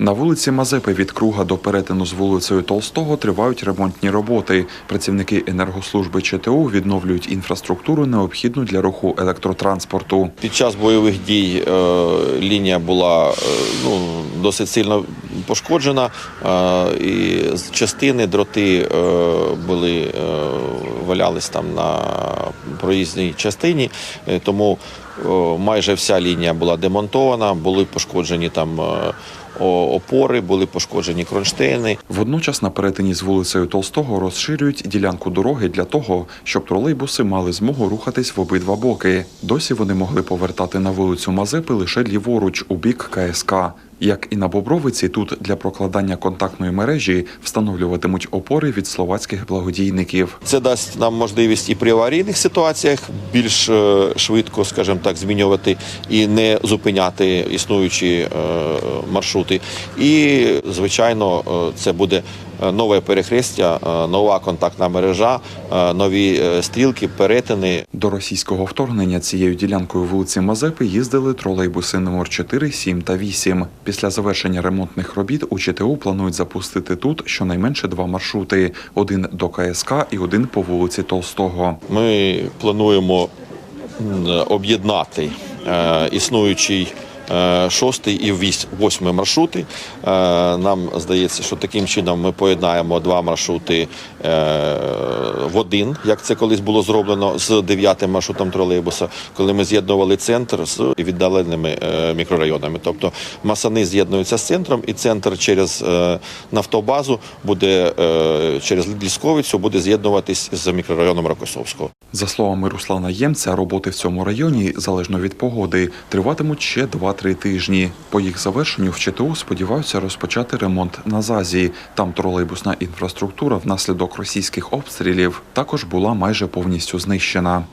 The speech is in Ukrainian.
На вулиці Мазепи від круга до перетину з вулицею Толстого тривають ремонтні роботи. Працівники енергослужби ЧТУ відновлюють інфраструктуру, необхідну для руху електротранспорту. Під час бойових дій е, лінія була е, ну, досить сильно пошкоджена, е, і частини дроти були, валялись там на проїзній частині, е, тому е, майже вся лінія була демонтована, були пошкоджені там е, опори, були пошкоджені кронштейни. Водночас на перетині з вулицею Толстого розширюють ділянку дороги для того, щоб тролейбуси мали змогу рухатись в обидва боки. Досі вони могли повертати на вулицю Мазепи лише ліворуч у бік КСК. Як і на Бобровиці, тут для прокладання контактної мережі встановлюватимуть опори від словацьких благодійників. Це дасть нам можливість і при аварійних ситуаціях більш е, швидко, скажімо так, змінювати і не зупиняти існуючі е, маршрути. І, звичайно, е, це буде нове перехрестя, е, нова контактна мережа, е, нові е, стрілки, перетини. До російського вторгнення цією ділянкою вулиці Мазепи їздили тролейбуси номер 4, 7 та 8. Після завершення ремонтних робіт у ЧТУ планують запустити тут щонайменше два маршрути: один до КСК і один по вулиці Толстого. Ми плануємо об'єднати е, існуючий е, шостий і восьмий маршрути. Е, Нам здається, що таким чином ми поєднаємо два маршрути е, в один, як це колись було зроблено з дев'ятим маршрутом тролейбуса, коли ми з'єднували центр з віддаленими е, мікрорайонами. Тобто масани з'єднуються з центром, і центр через е, нафтобазу буде е, через Лісковицю буде з'єднуватись з мікрорайоном Рокосовського. За словами Руслана Ємця, роботи в цьому районі, залежно від погоди, триватимуть ще 2-3 тижні. По їх завершенню в ЧТУ сподіваються розпочати ремонт на ЗАЗі. Там тролейбусна інфраструктура внаслідок російських обстрілів також була майже повністю знищена.